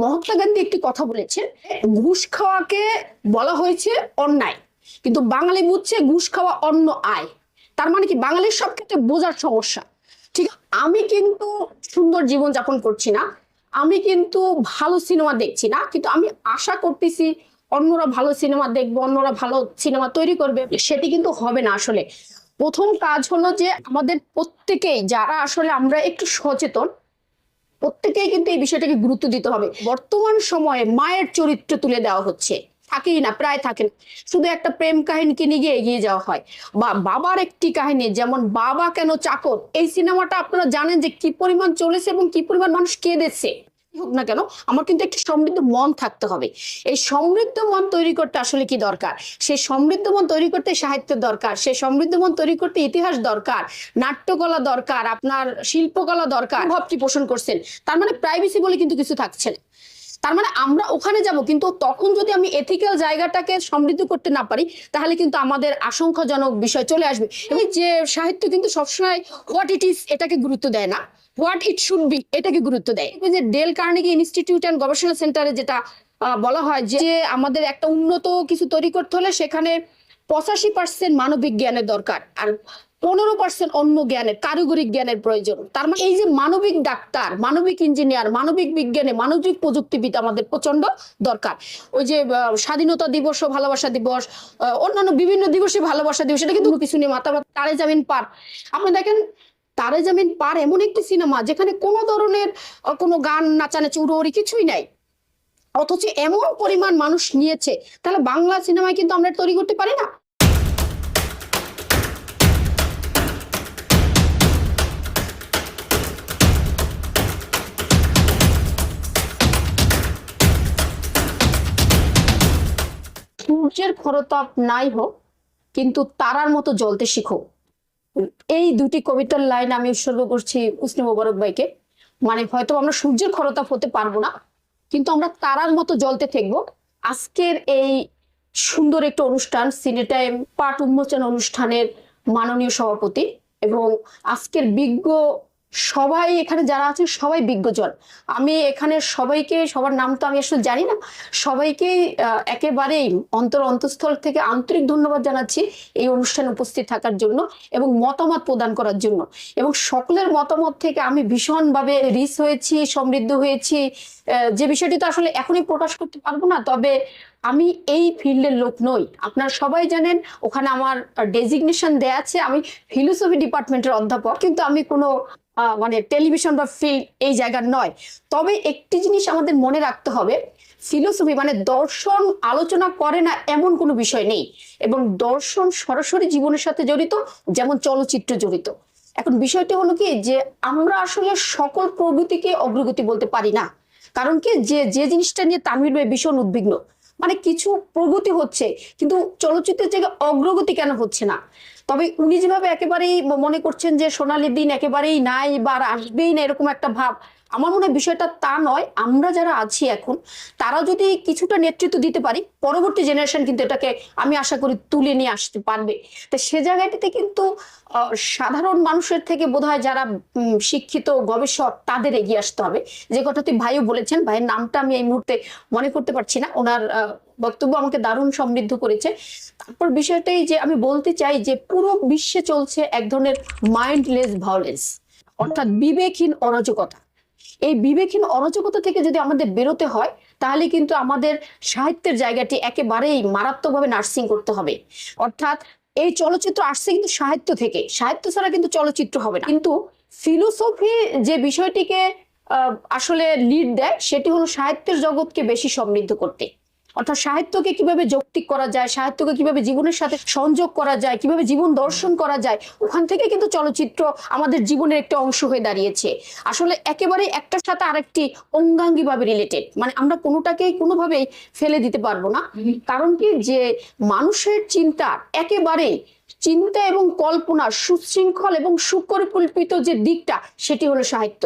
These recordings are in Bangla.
মহাত্মা গান্ধী একটি কথা বলেছেন, ঘুষ খাওয়াকে বলা হয়েছে অন্যায়। কিন্তু বাঙালি বুঝছে ঘুষ খাওয়া অন্য আয়। তার মানে কি বাঙালির সব ক্ষেত্রে বোঝার সমস্যা। ঠিক, আমি কিন্তু সুন্দর জীবন যাপন করছি না, আমি কিন্তু ভালো সিনেমা দেখছি না, কিন্তু আমি আশা করতেছি অন্যরা ভালো সিনেমা দেখবে, অন্যরা ভালো সিনেমা তৈরি করবে, সেটি কিন্তু হবে না আসলে। প্রথম কাজ হলো যে আমাদের প্রত্যেকেই, যারা আসলে আমরা একটু সচেতন প্রত্যেকেই কিন্তু এই বিষয়টাকে গুরুত্ব দিতে হবে। বর্তমান সময়ে মায়ের চরিত্র তুলে দেওয়া হচ্ছে। থাকেই না, প্রায় থাকে না। শুধু একটা প্রেম কাহিনীকে নিয়ে এগিয়ে যাওয়া হয়। বা বাবার একটি কাহিনী, যেমন বাবা কেন চাকর? এই সিনেমাটা আপনারা জানেন যে কি পরিমাণ চলেছে এবং কি পরিমাণ মানুষ কেঁদেছে। হোক না কেন, আমার কিন্তু একটি সমৃদ্ধ মন থাকতে হবে। এই সমৃদ্ধ মন তৈরি করতে আসলে কি দরকার? সেই সমৃদ্ধ মন তৈরি করতে সাহিত্যের দরকার সেই সমৃদ্ধ মন তৈরি করতে ইতিহাস দরকার, নাট্যকলা দরকার, আপনার শিল্পকলা দরকার, ভাবটি পোষণ করছেন, তার মানে প্রাইভেসি বলে কিন্তু কিছু থাকছে না। তার মানে আমরা ওখানে যাব, কিন্তু তখন যদি আমি এথিক্যাল জায়গাটাকে সমৃদ্ধ করতে না পারি, তাহলে কিন্তু আমাদের আশঙ্কাজনক বিষয় চলে আসবে। এবং যে সাহিত্য কিন্তু সবসময় হোয়াট ইট ইজ এটাকে গুরুত্ব দেয় না। হোয়াট ইট শুড বি এটাকে গুরুত্ব দেয়। যে ডেল কার্নেগি ইনস্টিটিউট অ্যান্ড গবেষণা সেন্টারে যেটা বলা হয় যে আমাদের একটা উন্নত কিছু তৈরি করতে হলে সেখানে পঁচাশি পার্সেন্ট মানবিক জ্ঞানের দরকার আর পনেরো পার্সেন্ট অন্য জ্ঞানের কারিগরিক জ্ঞানের প্রয়োজন। তার মানে এই যে মানবিক ডাক্তার মানবিক ইঞ্জিনিয়ার মানবিক বিজ্ঞানে মানবিক প্রযুক্তিবিদ আমাদের প্রচণ্ড দরকার। ওই যে স্বাধীনতা দিবস ও ভালোবাসা দিবস অন্যান্য বিভিন্ন দিবসে ভালোবাসা দিবস এটা কিন্তু কিছু নেই মাথা তারে জামিন পার আপনি দেখেন তারে জামিন পার এমন একটি সিনেমা যেখানে কোনো ধরনের কোনো গান নাচানাচি উড়োড়ি কিছুই নাই। অথচ এমন পরিমাণ মানুষ নিয়েছে। তাহলে বাংলা সিনেমায় কিন্তু আমরা তৈরি করতে পারি না। সূর্যের খরতাপ নাই হোক, কিন্তু তারার মতো জ্বলতে শিখো। এই দুটি কবিতার লাইন আমি উৎসর্গ করছি উসনি মোবারক ভাইকে। মানে হয়তো আমরা সূর্যের খরতাপ হতে পারব না, কিন্তু আমরা তারার মতো জ্বলতে থাকব। আজকের এই সুন্দর একটা অনুষ্ঠান, সিনেটাইম পাঠ উন্মোচন অনুষ্ঠানের মাননীয় সভাপতি এবং আজকের বিজ্ঞ সবাই এখানে যারা আছে সবাই বিজ্ঞজন। আমি এখানে সবাইকে, সবার নাম তো আমি আসলে জানি না, সবাইকে একেবারেই অন্তর অন্তঃস্থল থেকে আন্তরিক ধন্যবাদ জানাচ্ছি এই অনুষ্ঠানে উপস্থিত থাকার জন্য এবং মতামত প্রদান করার জন্য। এবং সকলের মতামত থেকে আমি ভীষণভাবে রিস হয়েছি, সমৃদ্ধ হয়েছি। যে বিষয়টি তো আসলে এখনই প্রকাশ করতে পারব না, তবে আমি এই ফিল্ডের লোক নই। আপনারা সবাই জানেন, ওখানে আমার ডেজিগনেশন দেয়া আছে। আমি ফিলোসফি ডিপার্টমেন্টের অধ্যাপক, কিন্তু আমি কোনো মানে টেলিভিশন বা ফিল্ড এই জায়গার নয়। তবে একটি জিনিস আমাদের মনে রাখতে হবে ফিলোসফি মানে দর্শন আলোচনা করে না এমন কোনো বিষয় নেই। এবং দর্শন সরাসরি জীবনের সাথে জড়িত, যেমন চলচ্চিত্র জড়িত। এখন বিষয়টি হলো কি, যে আমরা আসলে সকল প্রগতিকে অগ্রগতি বলতে পারি না। কারণ কি, যে যে জিনিসটা নিয়ে তানভীর ভাই ভীষণ উদ্বিগ্ন মানে কিছু প্রগতি হচ্ছে, কিন্তু চলচ্চিত্রের জায়গায় অগ্রগতি কেন হচ্ছে না? তবে উনি যেভাবে একেবারেই মনে করছেন যে সোনালী দিন একেবারেই নাই বা আসবেই না এরকম একটা ভাব আমার মনে হয় বিষয়টা তা নয়, আমরা যারা আছি এখন তারা যদি কিছুটা নেতৃত্ব দিতে পারি, পরবর্তী জেনারেশন কিন্তু এটাকে আমি আশা করি তুলে নিয়ে আসতে পারবে। তো সে জায়গাটিতে কিন্তু সাধারণ মানুষের থেকে বোধহয় যারা শিক্ষিত, গবেষক, তাদের এগিয়ে আসতে হবে। যে কথাটি ভাইও বলেছেন, ভাইয়ের নামটা আমি এই মুহূর্তে মনে করতে পারছি না। ওনার বক্তব্য আমাকে দারুণ সমৃদ্ধ করেছে। তারপর বিষয়টাই যে আমি বলতে চাই যে পুরো বিশ্বে চলছে এক ধরনের মাইন্ডলেস ভায়োলেন্স অর্থাৎ বিবেকহীন অরাজকতা। এই বিবেকহীন অরাজকতা থেকে যদি আমাদের বেরোতে হয়, তাহলে কিন্তু আমাদের সাহিত্যের জায়গাটি একেবারেই মারাত্মকভাবে নার্সিং করতে হবে। অর্থাৎ এই চলচ্চিত্র আসছে কিন্তু সাহিত্য থেকে। সাহিত্য ছাড়া কিন্তু চলচ্চিত্র হবে না। কিন্তু ফিলোসফি যে বিষয়টিকে আসলে লিড দেয়, সেটি হলো সাহিত্যের জগৎকে বেশি সমৃদ্ধ করতে। অর্থাৎ সাহিত্যকে কীভাবে যৌক্তিক করা যায় সাহিত্যকে কীভাবে জীবনের সাথে সংযোগ করা যায় কীভাবে জীবন দর্শন করা যায় ওখান থেকে কিন্তু চলচ্চিত্র আমাদের জীবনের একটা অংশ হয়ে দাঁড়িয়েছে। আসলে একেবারে একটার সাথে আরেকটি অঙ্গাঙ্গি ভাবে রিলেটেড মানে আমরা কোনোটাকেই কোনোভাবেই ফেলে দিতে পারব না। কারণ কি? যে মানুষের চিন্তা একেবারেই চিন্তা এবং কল্পনা সুশৃঙ্খল এবং সুপরিকল্পিত যে দিকটা সেটি হলো সাহিত্য।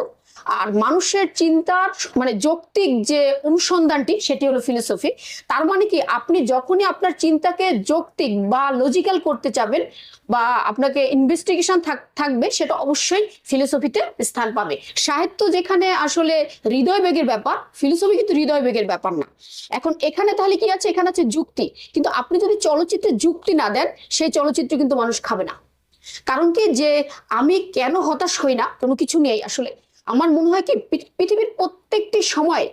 আর মানুষের চিন্তার মানে যৌক্তিক যে অনুসন্ধানটি, সেটি হলো ফিলোসফি তার মানে কি, আপনি যখনই আপনার চিন্তাকে যৌক্তিক বা লজিক্যাল করতে চাবেন বা আপনাকে ইনভেস্টিগেশন থাকবে, সেটা অবশ্যই ফিলোসফিতে স্থান পাবে। সাহিত্য যেখানে আসলে হৃদয় বেগের ব্যাপার ফিলোসফি কিন্তু হৃদয় বেগের ব্যাপার না। এখন এখানে তাহলে কি আছে? এখানে আছে যুক্তি। কিন্তু আপনি যদি চলচ্চিত্রে যুক্তি না দেন, সেই চলচ্চিত্র কিন্তু মানুষ খাবে না। কারণ কি, যে আমি কেন হতাশ হই না, কোনো কিছু নেই আসলে। আমার মনে হয় কি পৃথিবীর প্রত্যেকটি সময়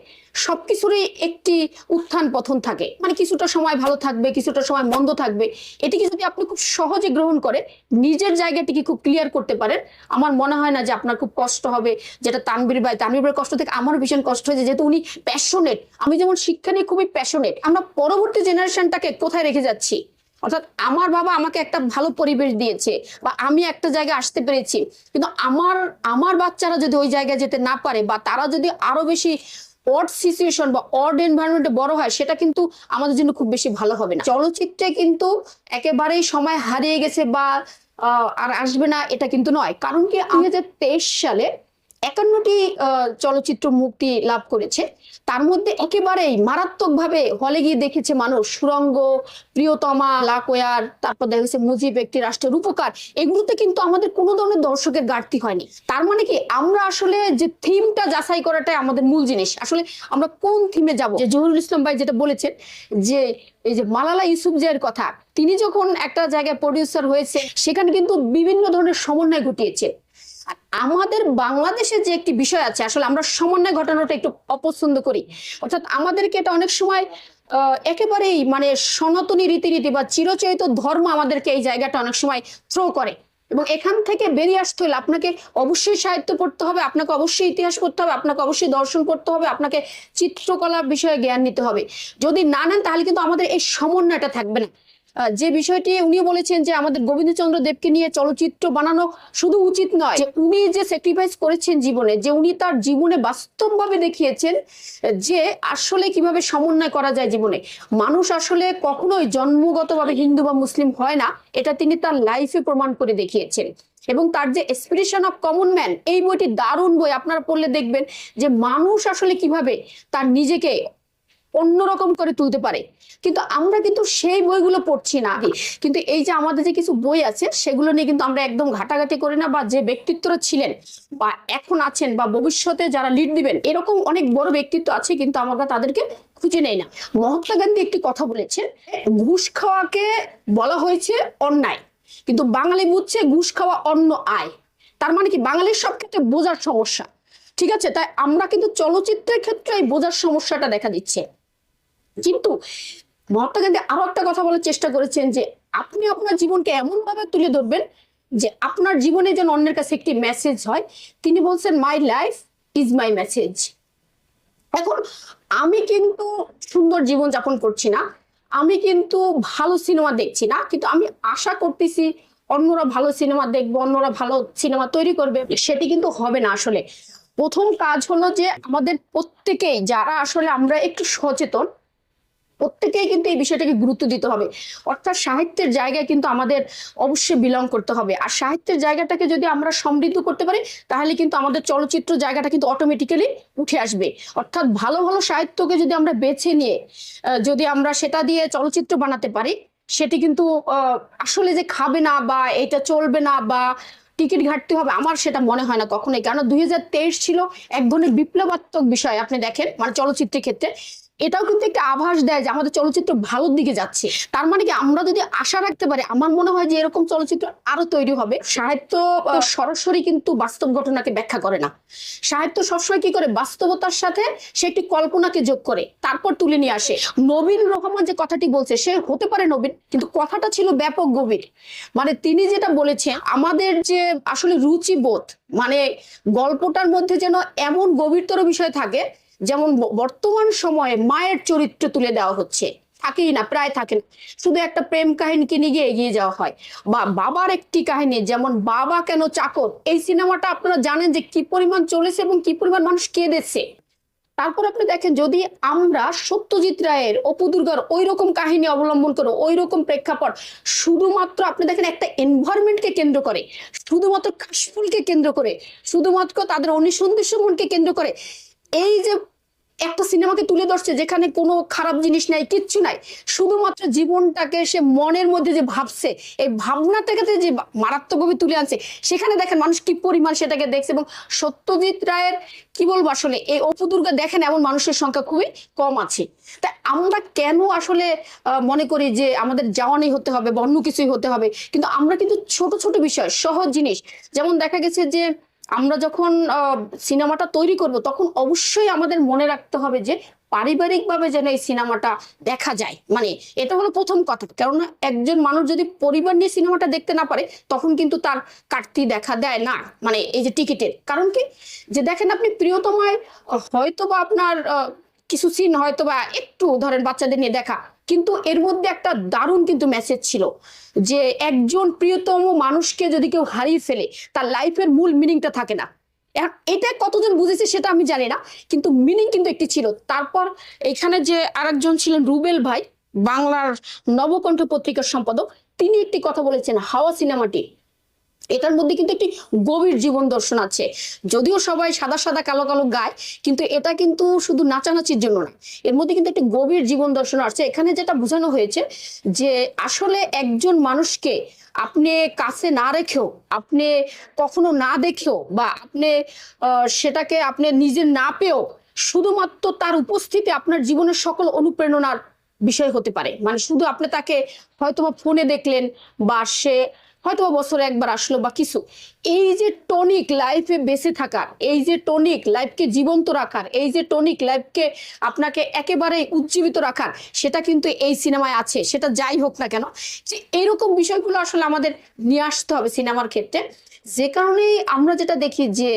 সবকিছুরই একটি উত্থান পথন থাকে। মানে কিছুটা সময় ভালো থাকবে, কিছুটা সময় মন্দ থাকবে। এটিকে যদি আপনি খুব সহজে গ্রহণ করে নিজের জায়গাটিকে খুব ক্লিয়ার করতে পারেন, আমার মনে হয় না যে আপনার খুব কষ্ট হবে, যেটা তানবীর ভাই তানবীর ভাইয়ের কষ্ট থেকে আমারও ভীষণ কষ্ট হয়েছে, যেহেতু উনি প্যাশনেট আমি যেমন শিক্ষা নিয়ে খুবই প্যাশনেট আমরা পরবর্তী জেনারেশনটাকে কোথায় রেখে যাচ্ছি? অর্থাৎ আমার বাবা আমাকে একটা ভালো পরিবেশ দিয়েছে বা আমি একটা জায়গায় আসতে পেরেছি। কিন্তু আমার আমার বাচ্চারা যদি ওই জায়গায় যেতে না পারে বা তারা যদি আরও বেশি অড সিচুয়েশন বা অড এনভায়রনমেন্টে বড় হয়, সেটা কিন্তু আমাদের জন্য খুব বেশি ভালো হবে না। চলচ্চিত্রে কিন্তু একেবারেই সময় হারিয়ে গেছে বা আর আসবে না, এটা কিন্তু নয়। কারণ কি দুই হাজার তেইশ সালে একান্নটি চলচ্চিত্র মুক্তি লাভ করেছে। তার মধ্যে একেবারেই মারাত্মকভাবে হলে গিয়ে দেখেছে মানুষ। সুরঙ্গ, প্রিয়তমা, লাকোয়ার, তারপর দেখা গেছে মুজিব একটি রাষ্ট্রের উপকার এগুলোতে কিন্তু আমাদের কোনো ধরনের দর্শকের ঘাটতি হয়নি। তার মানে কি, আমরা আসলে যে থিমটা যাচাই করাটাই আমাদের মূল জিনিস। আসলে আমরা কোন থিমে যাব? যে জহুরুল ইসলাম ভাই যেটা বলেছেন, যে এই যে মালালা ইউসুফজাইয়ের কথা, তিনি যখন একটা জায়গায় প্রডিউসার হয়েছে সেখানে কিন্তু বিভিন্ন ধরনের সমন্বয় ঘটিয়েছে। আমাদের বাংলাদেশে যে একটি বিষয় আছে, আসলে আমরা সমন্বয় ঘটানোটা একটু অপছন্দ করি। অর্থাৎ আমাদেরকে এটা অনেক সময় একেবারেই মানে সনাতনী রীতিনীতি বা চিরচরিত ধর্ম আমাদেরকে এই জায়গাটা অনেক সময় থ্রো করে। এবং এখান থেকে বেরিয়ে আসতে হলে আপনাকে অবশ্যই সাহিত্য পড়তে হবে, আপনাকে অবশ্যই ইতিহাস পড়তে হবে, আপনাকে অবশ্যই দর্শন পড়তে হবে, আপনাকে চিত্রকলা বিষয়ে জ্ঞান নিতে হবে। যদি না নেন তাহলে কিন্তু আমাদের এই সমন্বয়টা থাকবে না। যে বিষয়টি উনি বলেছেন যে আমাদের গোবিন্দচন্দ্র দেবকে নিয়ে চলচ্চিত্র বানানো শুধু উচিত নয়, যে উনি যে স্যাক্রিফাইস করেছেন জীবনে, যে উনি তার জীবনে বাস্তবভাবে দেখিয়েছেন যে আসলে কীভাবে সমন্বয় করা যায় জীবনে। মানুষ আসলে কখনোই জন্মগতভাবে হিন্দু বা মুসলিম হয় না, এটা তিনি তার লাইফে প্রমাণ করে দেখিয়েছেন। এবং তার যে এক্সপিরেশন অফ কমন ম্যান এই বইটি দারুণ বই, আপনারা পড়লে দেখবেন যে মানুষ আসলে কীভাবে তার নিজেকে অন্যরকম করে তুলতে পারে। কিন্তু আমরা কিন্তু সেই বইগুলো পড়ছি না কিন্তু এই যে আমাদের যে কিছু বই আছে, সেগুলো নিয়ে কিন্তু আমরা একদম ঘাটাঘাটি করি না বা যে ব্যক্তিত্বরা ছিলেন বা এখন আছেন বা ভবিষ্যতে যারা লিড দিবেন, এরকম অনেক বড় ব্যক্তিত্ব আছে কিন্তু আমরা তাদেরকে খুঁজে নেই না। মহাত্মা গান্ধী একটি কথা বলেছেন, ঘুষ খাওয়াকে বলা হয়েছে অন্যায়, কিন্তু বাঙালি বুঝছে ঘুষ খাওয়া অন্য আয়। তার মানে কি বাঙালির সব ক্ষেত্রে বোঝার সমস্যা। ঠিক আছে? তাই আমরা কিন্তু চলচ্চিত্রের ক্ষেত্রে এই বোঝার সমস্যাটা দেখা দিচ্ছে। কিন্তু মহাত্মা গান্ধী আরও একটা কথা বলার চেষ্টা করেছেন যে, আপনি আপনার জীবনকে এমন ভাবে তুলে ধরবেন যে, আপনার জীবনে যেন অন্যের কাছে একটি মেসেজ হয়। তিনি বলছেন my life is my message এখন আমি কিন্তু সুন্দর জীবন যাপন করছি না। আমি কিন্তু ভালো সিনেমা দেখছি না। কিন্তু আমি আশা করতেছি অন্যরা ভালো সিনেমা দেখব, অন্যরা ভালো সিনেমা তৈরি করবে। সেটি কিন্তু হবে না আসলে। প্রথম কাজ হলো যে, আমাদের প্রত্যেকেই, যারা আসলে আমরা একটু সচেতন প্রত্যেকেই কিন্তু এই বিষয়টাকে গুরুত্ব দিতে হবে। অর্থাৎ সাহিত্যের জায়গায় কিন্তু আমাদের অবশ্যই বিলং করতে হবে। আর সাহিত্যের জায়গাটাকে যদি আমরা সমৃদ্ধ করতে পারি, তাহলে কিন্তু আমাদের চলচ্চিত্র জায়গাটা কিন্তু অটোমেটিক্যালি উঠে আসবে। অর্থাৎ ভালো ভালো সাহিত্যকে যদি আমরা বেছে নিয়ে যদি আমরা সেটা দিয়ে চলচ্চিত্র বানাতে পারি, সেটি কিন্তু আসলে যে খাবে না বা এটা চলবে না বা টিকিট ঘাটতি হবে, আমার সেটা মনে হয় না কখনোই। কারণ দুই ছিল এক ধরনের বিপ্লবাত্মক বিষয়। আপনি দেখেন মানে চলচ্চিত্রের ক্ষেত্রে এটাও কিন্তু একটা আভাস দেয় যে আমাদের চলচ্চিত্র ভালোর দিকে যাচ্ছে। তার মানে কি আমরা যদি আশা রাখতে পারি, আমার মনে হয় যে এরকম চলচ্চিত্র আরও তৈরি হবে। সাহিত্য সরাসরি কিন্তু বাস্তব ঘটনাকে ব্যাখ্যা করে না। সাহিত্য সবসময় কি করে? বাস্তবতার সাথে সে একটি কল্পনাকে যোগ করে, তারপর তুলে নিয়ে আসে। নবীন রহমান যে কথাটি বলছে, সে হতে পারে নবীন, কিন্তু কথাটা ছিল ব্যাপক গভীর। মানে তিনি যেটা বলেছেন, আমাদের যে আসলে রুচিবোধ মানে গল্পটার মধ্যে যেন এমন গভীরতর বিষয় থাকে যেমন বর্তমান সময়ে মায়ের চরিত্র তুলে দেওয়া হচ্ছে। থাকেই না, প্রায় থাকে না। শুধু একটা প্রেম কাহিনীকে নিয়ে এগিয়ে যাওয়া হয়। বা বাবার একটি কাহিনী, যেমন বাবা কেন চাকর? এই সিনেমাটা আপনারা জানেন যে কি পরিমাণ চলেছে এবং কি পরিমাণ মানুষ কেঁদেছে। তারপর আপনি দেখেন, যদি আমরা সত্যজিৎ রায়ের অপু দুর্গার ওই রকম কাহিনী অবলম্বন করে ওই রকম প্রেক্ষাপট, শুধুমাত্র আপনি দেখেন একটা এনভায়রনমেন্টকে কেন্দ্র করে, শুধুমাত্র কাশফুলকে কেন্দ্র করে, শুধুমাত্র তাদের অনুসন্ধিসমূলকে কেন্দ্র করে এই যে একটা সিনেমাকে তুলে ধরছে যেখানে কোনো খারাপ জিনিস নাই, কিচ্ছু নাই, শুধুমাত্র জীবনটাকে সে মনের মধ্যে যে ভাবছে, এই ভাবনাটাকে যে মারাত্মকভাবে তুলে আনছে, সেখানে দেখেন মানুষ কি পরিমাণ সেটাকে দেখছে এবং সত্যজিৎ রায়ের কি বলব আসলে, এই অপু দুর্গা দেখেন এমন মানুষের সংখ্যা খুবই কম আছে। তাই আমরা কেন আসলে মনে করি যে আমাদের যাওয়ানি হতে হবে বা অন্য কিছুই হতে হবে? কিন্তু আমরা কিন্তু ছোট ছোট বিষয়, সহজ জিনিস, যেমন দেখা গেছে যে আমরা যখন সিনেমাটা তৈরি করব, তখন অবশ্যই আমাদের মনে রাখতে হবে যে পারিবারিকভাবে যেন এই সিনেমাটা দেখা যায়। মানে এটা হলো প্রথম কথা। কেননা একজন মানুষ যদি পরিবার নিয়ে সিনেমাটা দেখতে না পারে, তখন কিন্তু তার কাটতি দেখা দেয় না মানে এই যে টিকিটের। কারণ কি? যে দেখেন আপনি প্রিয়তমায় হয়তো বা আপনার কিছু সিন হয়তো বা একটু ধরেন বাচ্চাদের নিয়ে দেখা কিন্তু এর মধ্যে একটা দারুণ কিন্তু মেসেজ ছিল যে একজন প্রিয়তম মানুষকে যদি কেউ হারিয়ে ফেলে, তার লাইফের মূল মিনিংটা থাকে না। এটা কতজন বুঝেছে সেটা আমি জানি না, কিন্তু মিনিং কিন্তু একটি ছিল। তারপর এখানে যে আরেকজন ছিলেন রুবেল ভাই, বাংলার নবকণ্ঠ পত্রিকার সম্পাদক, তিনি একটি কথা বলেছেন হাওয়া সিনেমাটি। এটার মধ্যে কিন্তু একটি গভীর জীবন দর্শন আছে। যদিও সবাই সাদা সাদা কালো কালো গায়, কিন্তু এটা কিন্তু শুধু নাচানাচির জন্য না এর মধ্যে কিন্তু একটি গভীর জীবন দর্শন আছে। এখানে যেটা বোঝানো হয়েছে যে আসলে একজন মানুষকে আপনি কাছে না রেখেও, আপনি কখনো না দেখেও বা আপনি সেটাকে আপনি নিজে না পেয়েও শুধুমাত্র তার উপস্থিতি আপনার জীবনের সকল অনুপ্রেরণার বিষয় হতে পারে। মানে শুধু আপনি তাকে হয়তো ফোনে দেখলেন বা সে হয়তো বছরে একবার আসলো বা কিছু। এই যে টনিক লাইফে বেঁচে থাকার, এই যে টনিক লাইফকে জীবন্ত রাখার, এই যে টনিক লাইফকে আপনাকে একেবারে উজ্জীবিত রাখার, সেটা কিন্তু এই সিনেমায় আছে, সেটা যাই হোক না কেন, যে এরকম বিষয়গুলো আসলে আমাদের নিয়ে আসতে হবে সিনেমার ক্ষেত্রে। যে কারণে আমরা যেটা দেখি যে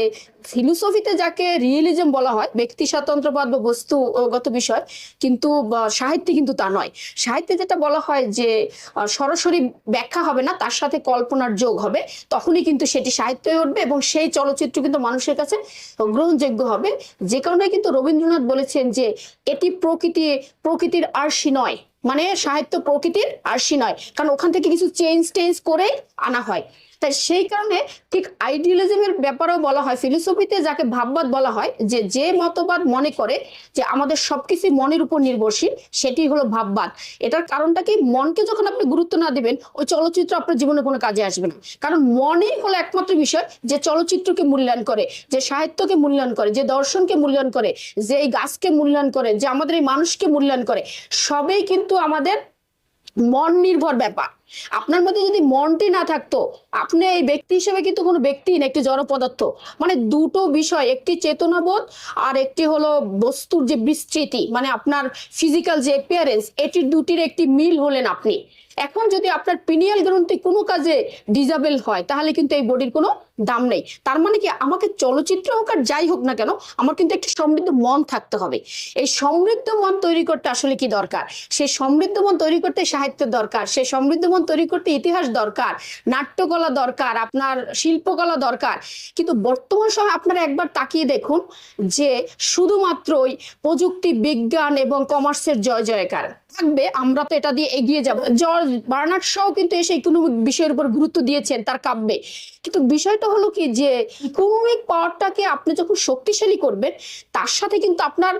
ফিলোসফিতে যাকে রিয়েলিজম বলা হয়, ব্যক্তি, স্বাতন্ত্রবাদ বা বস্তুগত বিষয়, কিন্তু সাহিত্যে কিন্তু তা নয়। সাহিত্যে যেটা বলা হয় যে সরাসরি ব্যাখ্যা হবে না, তার সাথে কল্পনার যোগ হবে, তখনই কিন্তু সেটি সাহিত্য উঠবে এবং সেই চলচ্চিত্র কিন্তু মানুষের কাছে গ্রহণযোগ্য হবে। যে কারণে কিন্তু রবীন্দ্রনাথ বলেছেন যে, এটি প্রকৃতি, প্রকৃতির আরশি নয়। মানে সাহিত্য প্রকৃতির আরশি নয়। কারণ ওখান থেকে কিছু চেঞ্জ টেঞ্জ করে আনা হয়। তাই সেই কারণে ঠিক আইডিয়ালিজমের ব্যাপারেও বলা হয় ফিলোসফিতে যাকে ভাববাদ বলা হয়, যে যে মতবাদ মনে করে যে, আমাদের সবকিছু মনের উপর নির্ভরশীল, সেটি হলো ভাববাদ। এটার কারণটা কি? মনকে যখন আপনি গুরুত্ব না দিবেন, ওই চলচ্চিত্র আপনার জীবনে কোনো কাজে আসবে না। কারণ মনেই হলো একমাত্র বিষয় যে, চলচ্চিত্রকে মূল্যায়ন করে, যে, সাহিত্যকে মূল্যায়ন করে, যে, দর্শনকে মূল্যায়ন করে, যে, এই গাছকে মূল্যায়ন করে, যে, আমাদের এই মানুষকে মূল্যায়ন করে, সবই কিন্তু আমাদের মন নির্ভর ব্যাপার। আপনার মধ্যে যদি মনটি না থাকতো, আপনি এই ব্যক্তি হিসেবে কিন্তু কোনো ব্যক্তি না, একটি জড় পদার্থ। মানে দুটো বিষয়, একটি চেতনাবোধ আর একটি হলো বস্তুর যে বিস্তৃতি মানে আপনার ফিজিক্যাল যে অ্যাপিয়ারেন্স এটির দুটির একটি মিল হলেন আপনি। এখন যদি আপনার পিনিয়াল গ্রন্থি কোনো কাজে ডিজাবেল হয়, তাহলে কিন্তু এই বডির কোনো দাম নেই। তার মানে কি? আমাকে চলচ্চিত্র হোক আর যাই হোক না কেন, আমার কিন্তু একটি সমৃদ্ধ মন থাকতে হবে। এই সমৃদ্ধ মন তৈরি করতে আসলে কি দরকার? সে সমৃদ্ধ মন তৈরি করতে সাহিত্যের দরকার, সে সমৃদ্ধ মন তৈরি করতে ইতিহাস দরকার, নাট্যকলা দরকার, আপনার শিল্পকলা দরকার। কিন্তু বর্তমান সময় আপনারা একবার তাকিয়ে দেখুন যে শুধুমাত্রই প্রযুক্তি, বিজ্ঞান এবং কমার্সের জয় জয়কার। থাকবে, আমরা তো এটা দিয়ে এগিয়ে যাব। জর্জ বার্নার্ড শাও কিন্তু এসে ইকোনমিক বিষয়ের উপর গুরুত্ব দিয়েছেন, তার কাব্যে। কিন্তু বিষয়টা হলো কি যে ইকোনমিক পাওয়ারটাকে আপনি যখন শক্তিশালী করবেন, তার সাথে কিন্তু আপনার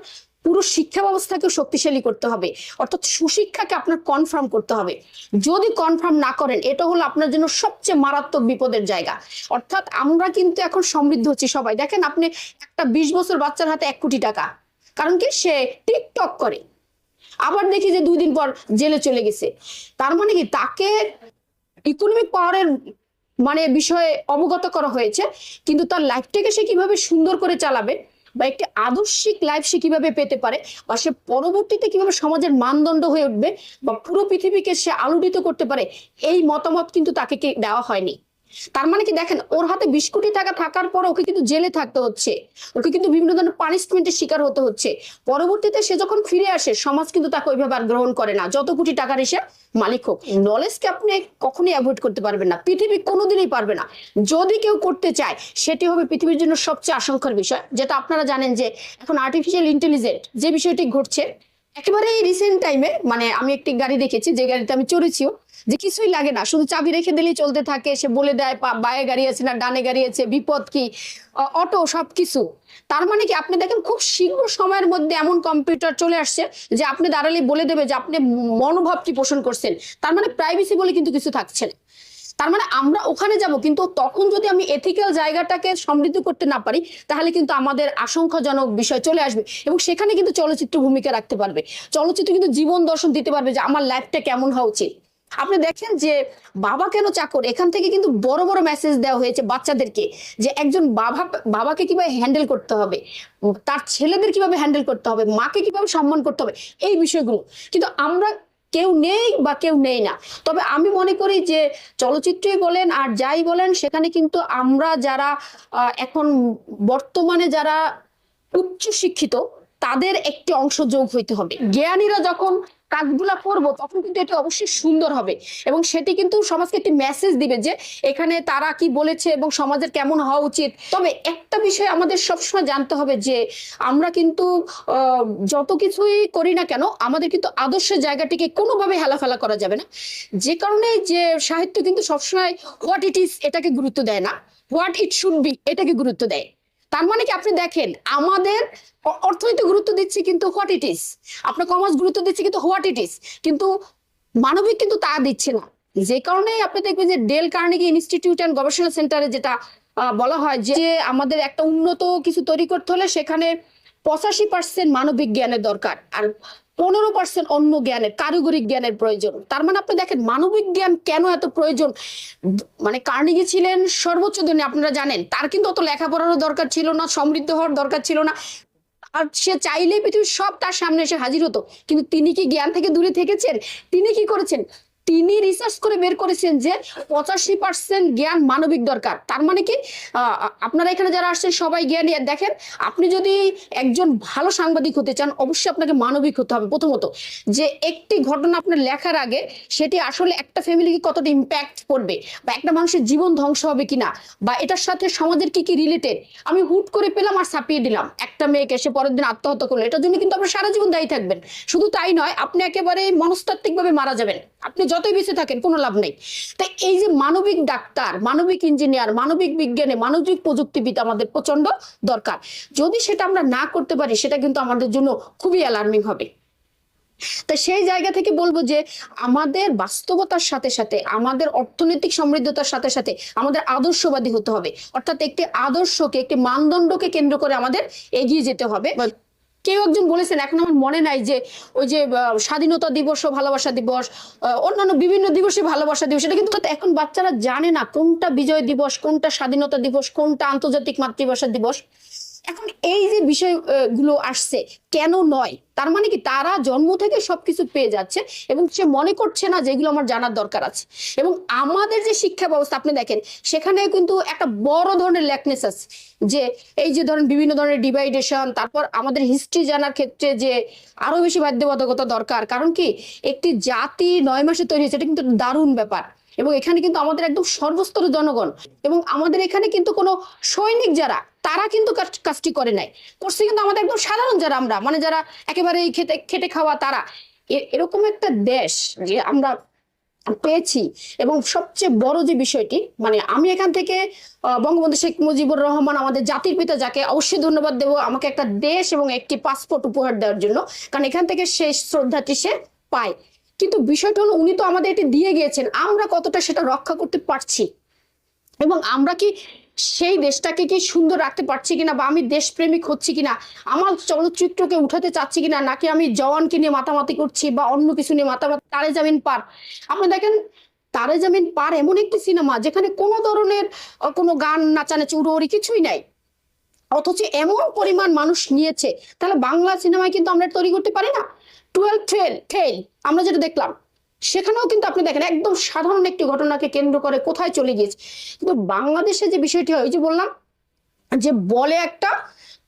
পুরো শিক্ষা ব্যবস্থাকেও শক্তিশালী করতে হবে। অর্থাৎ সুশিক্ষাকে আপনার কনফার্ম করতে হবে। যদি কনফার্ম না করেন, এটা হলো আপনার জন্য সবচেয়ে মারাত্মক বিপদের জায়গা। অর্থাৎ আমরা কিন্তু এখন সমৃদ্ধ হচ্ছি সবাই। দেখেন আপনি একটা বিশ বছর বাচ্চার হাতে এক কোটি টাকা। কারণ কি? সে টিকটক করে। আবার দেখি যে দুই দিন পর জেলে চলে গেছে। তার মানে কি? তাকে ইকোনমিক পাওয়ারের মানে বিষয়ে অবগত করা হয়েছে, কিন্তু তার লাইফটাকে সে কীভাবে সুন্দর করে চালাবে বা একটি আদর্শিক লাইফ সে কীভাবে পেতে পারে বা সে পরবর্তীতে কীভাবে সমাজের মানদণ্ড হয়ে উঠবে বা পুরো পৃথিবীকে সে আলোড়িত করতে পারে, এই মতামত কিন্তু তাকে দেওয়া হয়নি। তার মানে কি দেখেন, ওর হাতে বিশ কোটি টাকা থাকার পর ওকে কিন্তু জেলে থাকতে হচ্ছে। ওকে কিন্তু বিভিন্ন ধরনের পানিশমেন্টের শিকার হতে হচ্ছে। পরবর্তীতে সে যখন ফিরে আসে, সমাজ কিন্তু তাকে ওইভাবে আর গ্রহণ করে না। যত কোটি টাকার এসে মালিক হোক। নলেজকে আপনি কখনোই অ্যাভয়েড করতে পারবেন না। পৃথিবী কোনোদিনই পারবে না। যদি কেউ করতে চায়, সেটি হবে পৃথিবীর জন্য সবচেয়ে আশঙ্কার বিষয়। যেটা আপনারা জানেন যে এখন আর্টিফিশিয়াল ইন্টেলিজেন্ট যে বিষয়টি ঘটছে একেবারে রিসেন্ট টাইমে মানে আমি একটি গাড়ি দেখেছি, যে গাড়িতে আমি চড়েছিও, যে কিছুই লাগে না, শুধু চাবি রেখে দিলেই চলতে থাকে, সে বলে দেয় বায়ে গাড়ি আছে না, ডানে গাড়ি আছে, বিপদ কি? অটো সবকিছু। তার মানে কি, আপনি দেখেন খুব শীঘ্র সময়ের মধ্যে এমন কম্পিউটার চলে আসছে, যে আপনি দাঁড়ালে বলে দেবে যে আপনি মনোভাব কি পোষণ করছেন। তার মানে প্রাইভেসি বলে কিন্তু কিছু থাকছে না। তার মানে আমরা ওখানে যাব, কিন্তু তখন যদি আমি এথিক্যাল জায়গাটাকে সমৃদ্ধ করতে না পারি, তাহলে কিন্তু আমাদের আশঙ্কাজনক বিষয় চলে আসবে এবং সেখানে কিন্তু চলচ্চিত্র ভূমিকা রাখতে পারবে। চলচ্চিত্র কিন্তু জীবন দর্শন দিতে পারবে যে আমার লাইফটা কেমন হওয়া উচিত। আপনি দেখেন যে বাবা কেন চাকর? এখান থেকে কিন্তু বড় বড় মেসেজ দেওয়া হয়েছে বাচ্চাদেরকে যে একজন বাবা, বাবাকে কীভাবে হ্যান্ডেল করতে হবে, তার ছেলেদের কীভাবে হ্যান্ডেল করতে হবে, মাকে কীভাবে সম্মান করতে হবে, এই বিষয়গুলো। কিন্তু আমরা কেউ নেই বা কেউ নেই না। তবে আমি মনে করি যে চলচ্চিত্রই বলেন আর যাই বলেন, সেখানে কিন্তু আমরা যারা এখন বর্তমানে যারা উচ্চ শিক্ষিত তাদের একটি অংশ যোগ হইতে হবে। জ্ঞানীরা যখন কাজগুলা করব, তখন কিন্তু এটি অবশ্যই সুন্দর হবে। এবং সেটি কিন্তু সমাজকে একটি মেসেজ দিবে যে, এখানে তারা কি বলেছে এবং সমাজের কেমন হওয়া উচিত। তবে একটা বিষয় আমাদের সবসময় জানতে হবে যে, আমরা কিন্তু যত কিছুই করি না কেন, আমাদের কিন্তু আদর্শের জায়গাটিকে কোনোভাবে হেলাফেলা করা যাবে না। যে কারণে যে সাহিত্য কিন্তু সবসময় হোয়াট ইট ইজ এটাকে গুরুত্ব দেয় না। হোয়াট ইট শুড বি এটাকে গুরুত্ব দেয়। তার মানে কি? আপনি দেখেন, আমাদের অর্থনীতি গুরুত্ব দিচ্ছে কিন্তু হোয়াট ইট ইস আপনার কমার্স গুরুত্ব দিচ্ছে কিন্তু হোয়াট ইট ইস কিন্তু মানবিক কিন্তু তা দিচ্ছে না। যে কারণে আপনি দেখবেন যে ডেল কার্নেগি ইনস্টিটিউট অ্যান্ড গবেষণা সেন্টারে যেটা বলা হয় যে আমাদের একটা উন্নত কিছু তৈরি করতে হলে সেখানে পঁচাশি পার্সেন্ট মানবিক জ্ঞানের দরকার। আর পনেরো পার্সেন্ট অন্য জ্ঞানের কারিগরি জ্ঞানের প্রয়োজন। তার মানে আপনি দেখেন, মানবিক জ্ঞান কেন এত প্রয়োজন? মানে কার্নিগি ছিলেন সর্বোচ্চ ধনী, আপনারা জানেন। তার কিন্তু অত লেখাপড়ারও দরকার ছিল না, সমৃদ্ধ হওয়ার দরকার ছিল না। আর সে চাইলে পৃথিবীর সব তার সামনে এসে হাজির হতো। কিন্তু তিনি কি জ্ঞান থেকে দূরে থেকেছেন? তিনি কি করেছেন? তিনি রিসার্চ করে বের করেছেন যে পঁচাশি পার্সেন্ট জ্ঞান মানবিক দরকার। তার মানে কি? আপনারা এখানে যারা আসছেন, সবাই জ্ঞানী। দেখেন, আপনি যদি একজন ভালো সাংবাদিক হতে চান, অবশ্যই আপনাকে মানবিক হতে হবে। প্রথমত, যে একটি ঘটনা আপনার লেখার আগে, সেটি আসলে একটা ফ্যামিলিকে কতটা ইম্প্যাক্ট করবে? বা একটা মানুষের জীবন ধ্বংস হবে কিনা? বা এটার সাথে সমাজের কি কি রিলেটেড আমি হুট করে পেলাম আর ছাপিয়ে দিলাম। একটা মেয়েকে এসে পরের দিন আত্মহত্যা করল। এটার জন্য কিন্তু আপনার সারা জীবন দায়ী থাকবেন। শুধু তাই নয়, আপনি একেবারে মনস্তাত্ত্বিকভাবে মারা যাবেন। আপনি যতই বেঁচে থাকেন, কোনো লাভ নেই। তাই এই যে মানবিক ডাক্তার, মানবিক ইঞ্জিনিয়ার মানবিক বিজ্ঞানে, মানবিক প্রযুক্তিবিদ আমাদের প্রচণ্ড দরকার। যদি সেটা আমরা না করতে পারি, সেটা কিন্তু আমাদের জন্য খুবই অ্যালার্মিং হবে। তা সেই জায়গা থেকে বলব যে, আমাদের বাস্তবতার সাথে সাথে, আমাদের অর্থনৈতিক সমৃদ্ধতার সাথে সাথে আমাদের আদর্শবাদী হতে হবে। অর্থাৎ একটি আদর্শকে, একটি মানদণ্ডকে কেন্দ্র করে আমাদের এগিয়ে যেতে হবে। কেউ একজন বলেছেন, এখন আমার মনে নাই যে ওই যে স্বাধীনতা দিবস ভালোবাসা দিবস অন্যান্য বিভিন্ন দিবসে ভালোবাসা দিবস, এটা কিন্তু এখন বাচ্চারা জানে না কোনটা বিজয় দিবস, কোনটা স্বাধীনতা দিবস, কোনটা আন্তর্জাতিক মাতৃভাষা দিবস। এখন এই যে বিষয়গুলো আসছে, কেন নয়? তার মানে কি তারা জন্ম থেকে সবকিছু পেয়ে যাচ্ছে এবং সে মনে করছে না যেগুলো আমার জানার দরকার আছে। এবং আমাদের যে শিক্ষা ব্যবস্থা, আপনি দেখেন, সেখানে কিন্তু একটা বড় ধরনের ল্যাকনেস আছে। যে এই যে ধরেন বিভিন্ন ধরনের ডিভাইডেশন, তারপর আমাদের হিস্ট্রি জানার ক্ষেত্রে যে আরও বেশি বাধ্যবাধকতা দরকার। কারণ কি? একটি জাতি নয় মাসে তৈরি হয়েছে, এটা কিন্তু দারুণ ব্যাপার। এবং এখানে কিন্তু আমাদের একদম সর্বস্তর জনগণ। এবং আমাদের এখানে কিন্তু কোনো সৈনিক যারা তারা কিন্তু কাজটি করে নাই। করছে কিন্তু আমাদের একদম সাধারণ যারা আমরা মানে যারা একেবারে খেতে, খেটে খাওয়া তারা। এরকম একটা দেশ যে আমরা পেয়েছি, এবং সবচেয়ে বড় যে বিষয়টি মানে আমি এখান থেকে বঙ্গবন্ধু শেখ মুজিবুর রহমান আমাদের জাতির পিতা, যাকে অবশ্যই ধন্যবাদ দেবো আমাকে একটা দেশ এবং একটি পাসপোর্ট উপহার দেওয়ার জন্য, কারণ এখান থেকে শেষ শ্রদ্ধাটি সে পায়। কিন্তু বিষয়টা হলো, উনি তো আমাদের এটি দিয়ে গিয়েছেন, আমরা কতটা সেটা রক্ষা করতে পারছি? এবং আমরা কি সেই দেশটাকে কি সুন্দর রাখতে পারছি কিনা বা আমি দেশপ্রেমিক হচ্ছি কিনা? আমার চলচ্চিত্রকে উঠাতে চাচ্ছি কিনা? নাকি আমি জওয়ানকে নিয়ে মাতামাতি করছি বা অন্য কিছু নিয়ে মাতামাতি তারে জামিন পার। আপনি দেখেন, তারে জামিন পার এমন একটি সিনেমা যেখানে কোনো ধরনের কোনো গান নাচানাচি উড়োড়ি কিছুই নাই। অথচ এমন পরিমাণ মানুষ নিয়েছে। তাহলে বাংলা সিনেমায় কিন্তু আমরা তৈরি করতে পারি না? টুয়েলভ ফেল ফেল আমরা যেটা দেখলাম। সেখানেও কিন্তু আপনি দেখেন একদম সাধারণ একটি ঘটনাকে কেন্দ্র করে কোথায় চলে গিয়েছে। কিন্তু বাংলাদেশে যে বিষয়টি হয় যে বললাম যে বলে একটা,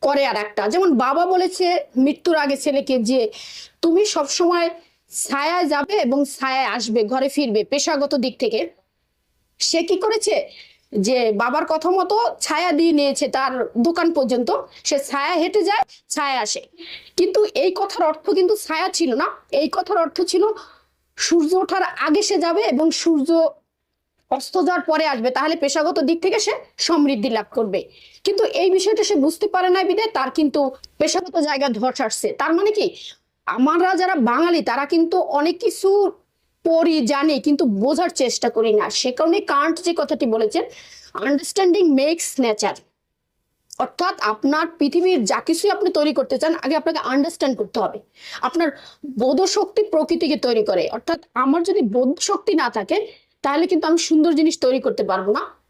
করে আর একটা। যেমন বাবা বলেছে মৃত্যুর আগে ছেলেকে যে তুমি সবসময় ছায়ায় যাবে এবং ছায়ায় আসবে, ঘরে ফিরবে পেশাগত দিক থেকে। সে কি করেছে? যে বাবার কথা মতো ছায়া দিয়ে নিয়েছে তার দোকান পর্যন্ত। সে ছায়া হেঁটে যায়, ছায়া আসে। কিন্তু এই কথার অর্থ কিন্তু ছায়া ছিল না। এই কথার অর্থ ছিল সূর্য ওঠার আগে সে যাবে এবং সূর্য অস্ত যাওয়ার পরে আসবে। তাহলে পেশাগত দিক থেকে সে সমৃদ্ধি লাভ করবে। কিন্তু এই বিষয়টা সে বুঝতে পারে না বিদে তার কিন্তু পেশাগত জায়গা ধস আসছে। তার মানে কি? আমরা যারা বাঙালি, তারা কিন্তু অনেক কিছু পড়ি, জানি, কিন্তু বোঝার চেষ্টা করি না। সে কারণে কান্ট যে কথাটি বলেছেন আন্ডারস্ট্যান্ডিং মেক্স নেচার অর্থাৎ আপনার পৃথিবীর যা কিছুই আপনি তৈরি করতে চান, আগে আপনাকে আন্ডারস্ট্যান্ড করতে হবে। আপনার বোধ শক্তি প্রকৃতিকে তৈরি করে। অর্থাৎ আমার যদি বোধ শক্তি না থাকে, তাহলে কিন্তু আমি সুন্দর জিনিস তৈরি করতে পারব না।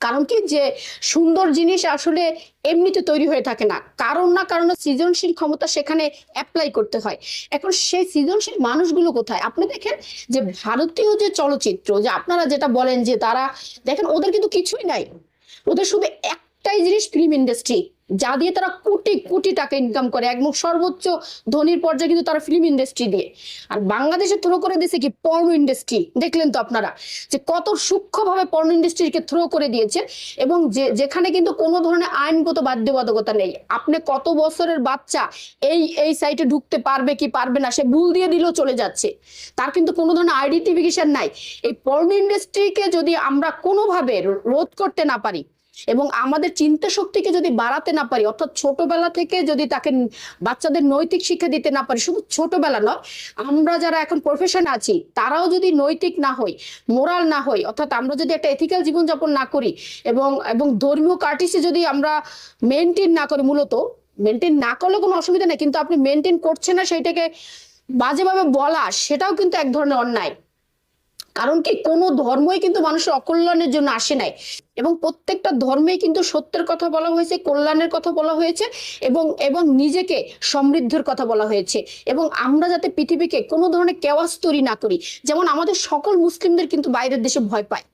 কারণ কি? যে সুন্দর জিনিস আসলে এমনিতে তৈরি হয়ে থাকে না। কারণ না কারণ সৃজনশীল ক্ষমতা সেখানে অ্যাপ্লাই করতে হয়। এখন সেই সৃজনশীল মানুষগুলো কোথায়? আপনি দেখেন যে ভারতীয় যে চলচ্চিত্র, যে আপনারা যেটা বলেন যে তারা, দেখেন ওদের কিন্তু কিছুই নাই। ওদের শুধু একটাই জিনিস ফিল্ম ইন্ডাস্ট্রি যা দিয়ে তারা কোটি কোটি টাকা ইনকাম করে, একদম সর্বোচ্চ ধনীর পর্যায়ে কিন্তু তারা ফিল্ম ইন্ডাস্ট্রি দিয়ে। আর বাংলাদেশে থ্রো করে দিয়েছে কি? পর্ন ইন্ডাস্ট্রি দেখলেন তো আপনারা যে কত সূক্ষ্মভাবে পর্ন ইন্ডাস্ট্রিকে থ্রো করে দিয়েছে এবং যে, যেখানে কিন্তু কোনো ধরনের আইনগত বাধ্যবাধকতা নেই। আপনি কত বছরের বাচ্চা এই এই সাইটে ঢুকতে পারবে কি পারবে না, সে ভুল দিয়ে দিলেও চলে যাচ্ছে। তার কিন্তু কোনো ধরনের আইডেন্টিফিকেশন নাই। এই পর্ন ইন্ডাস্ট্রিকে যদি আমরা কোনোভাবে রোধ করতে না পারি এবং আমাদের চিন্তা শক্তিকে যদি বাড়াতে না পারি, অর্থাৎ ছোটবেলা থেকে যদি তাকে বাচ্চাদের নৈতিক শিক্ষা দিতে না পারি, শুধু ছোটবেলা নয়, আমরা যারা এখন প্রফেশন আছি, তারাও যদি নৈতিক না হই মোরাল না হই, অর্থাৎ আমরা যদি একটা এথিক্যাল জীবনযাপন না করি এবং এবং ধর্মীয় কার্টিসে যদি আমরা মেনটেন না করি, মূলত মেনটেন না করলে কোনো অসুবিধা নেই, কিন্তু আপনি মেনটেন করছেন না সেইটাকে বাজেভাবে বলা, সেটাও কিন্তু এক ধরনের অন্যায়। কারণ কি, কোনো ধর্মই কিন্তু মানুষের অকল্যাণের জন্য আসে নাই। এবং প্রত্যেকটা ধর্মেই কিন্তু সত্যের কথা বলা হয়েছে, কল্যাণের কথা বলা হয়েছে এবং এবং নিজেকে সমৃদ্ধের কথা বলা হয়েছে। এবং আমরা যাতে পৃথিবীকে কোনো ধরনের কেওয়াস তৈরি না করি, যেমন আমাদের সকল মুসলিমদের কিন্তু বাইরের দেশে ভয় পায়।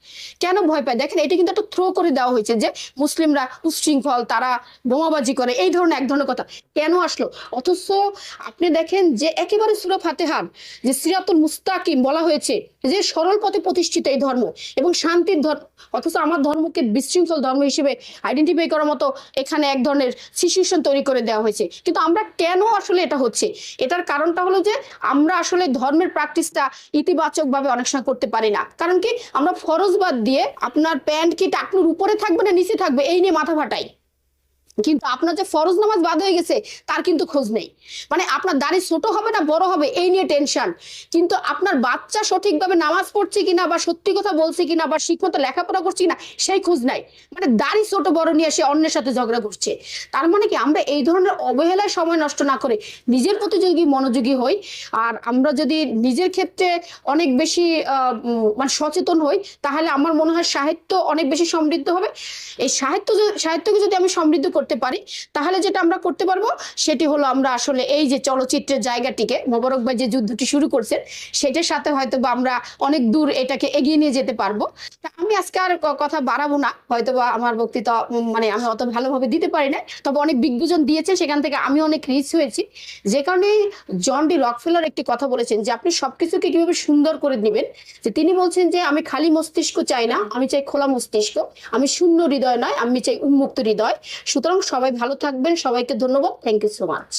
কেন ভয় পায়? দেখেন, এটা কিন্তু একটা থ্রো করে দেওয়া হয়েছে যে মুসলিমরা উশৃঙ্খল, তারা বোমাবাজি করে, এই ধরনের এক ধরনের কথা। কেন আসলো? অথচ আপনি দেখেন যে একেবারে সুরা ফাতেহার, যে সিরাতুল মুস্তাকিম বলা হয়েছে যে সরল পথে প্রতিষ্ঠিত এই ধর্ম এবং শান্তির ধর্ম। অথচ আমার ধর্মকে বিশৃঙ্খল ধর্ম হিসেবে আইডেন্টিফাই করার মতো এখানে এক ধরনের সিচুয়েশন তৈরি করে দেওয়া হয়েছে। কিন্তু আমরা কেন আসলে এটা হচ্ছে? এটার কারণটা হলো যে আমরা আসলে ধর্মের প্র্যাকটিসটা ইতিবাচকভাবে অনেক সময় করতে পারি না। কারণ কি? আমরা ফরজবাদ দিয়ে আপনার প্যান্ট কি টাকলুর উপরে থাকবে না নিচে থাকবে? এই নিয়ে মাথা ফাটাই। কিন্তু আপনার যে ফরজ নামাজ বাদ হয়ে গেছে, তার কিন্তু খোঁজ নেই। মানে আপনার দাড়ি ছোট হবে না, বড় হবে, এই নিয়ে টেনশন কিন্তু আপনার বাচ্চা সঠিকভাবে নামাজ পড়ছে কিনা বা সত্যি কথা বলছে কিনা বা শিক্ষমতো লেখাপড়া করছে কিনা, সেই খোঁজ নাই। মানে দাড়ি ছোট বড় নিয়ে সে অন্যের সাথে ঝগড়া করছে। তার মানে কি আমরা এই ধরনের অবহেলায় সময় নষ্ট না করে নিজের প্রতি যদি মনোযোগী হই। আর আমরা যদি নিজের ক্ষেত্রে অনেক বেশি মানে সচেতন হই, তাহলে আমার মনে হয় সাহিত্য অনেক বেশি সমৃদ্ধ হবে। এই সাহিত্য সাহিত্যকে যদি আমি সমৃদ্ধ করতে পারি। তাহলে যেটা আমরা করতে পারব, সেটি হলো আমরা আসলে এই যে চলচ্চিত্রের জায়গাটিকে, মোবারক ভাই যে যুদ্ধটি শুরু করছেন, সেটার সাথে হয়তো বা আমরা অনেক দূর এটাকে এগিয়ে নিয়ে যেতে পারব। আমি আজকে আর কথা বাড়াবো না। হয়তো বা আমার বক্তৃতা মানে আমি অত ভালোভাবে দিতে পারি না তবে অনেক বিজ্ঞজন দিয়েছে সেখান থেকে আমি অনেক রিচ হয়েছি। যে কারণে জন ডি রকফেলার একটি কথা বলেছেন যে, আপনি সবকিছুকে কীভাবে সুন্দর করে নেবেন যে তিনি বলছেন যে, আমি খালি মস্তিষ্ক চাই না, আমি চাই খোলা মস্তিষ্ক। আমি শূন্য হৃদয় নয়, আমি চাই উন্মুক্ত হৃদয়। সুতরাং সবাই ভালো থাকবেন সবাইকে ধন্যবাদ। Thank you so much